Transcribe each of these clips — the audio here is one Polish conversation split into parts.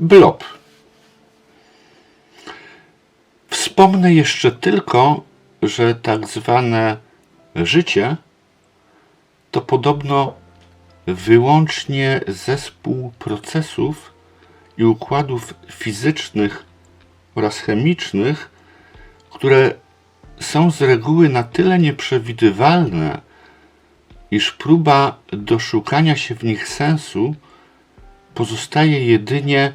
blob. Wspomnę jeszcze tylko, że tak zwane życie to podobno wyłącznie zespół procesów i układów fizycznych oraz chemicznych, które są z reguły na tyle nieprzewidywalne, iż próba doszukania się w nich sensu pozostaje jedynie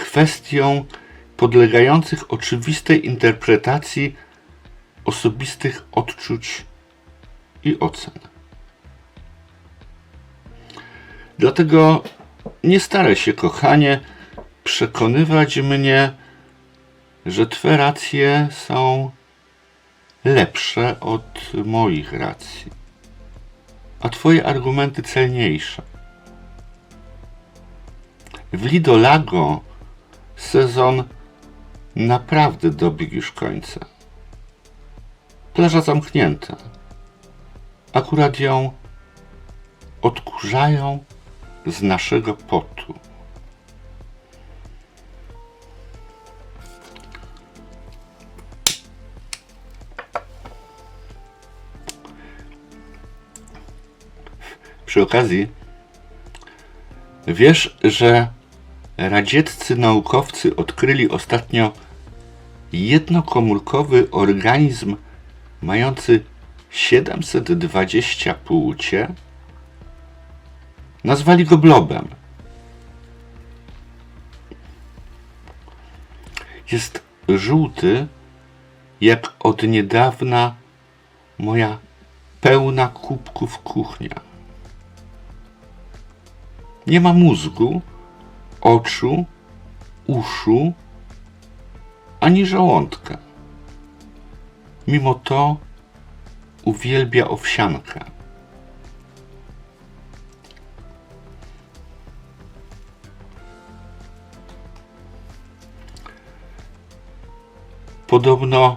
kwestią podlegających oczywistej interpretacji osobistych odczuć i ocen. Dlatego nie staraj się, kochanie, przekonywać mnie, że Twe racje są lepsze od moich racji, a Twoje argumenty celniejsze. W Lido Lago sezon naprawdę dobiegł już końca. Plaża zamknięta. Akurat ją odkurzają z naszego potu. Przy okazji, wiesz, że radzieccy naukowcy odkryli ostatnio jednokomórkowy organizm mający 720 płcie? Nazwali go blobem. Jest żółty, jak od niedawna moja pełna kubków kuchnia. Nie ma mózgu, oczu, uszu, ani żołądka. Mimo to uwielbia owsiankę. Podobno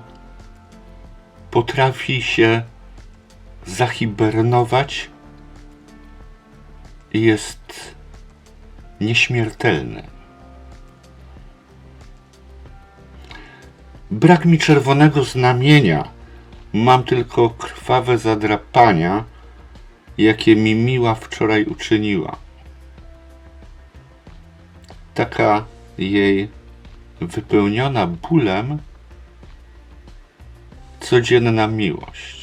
potrafi się zahibernować jest nieśmiertelny. Brak mi czerwonego znamienia. Mam tylko krwawe zadrapania, jakie mi miła wczoraj uczyniła. Taka jej wypełniona bólem codzienna miłość.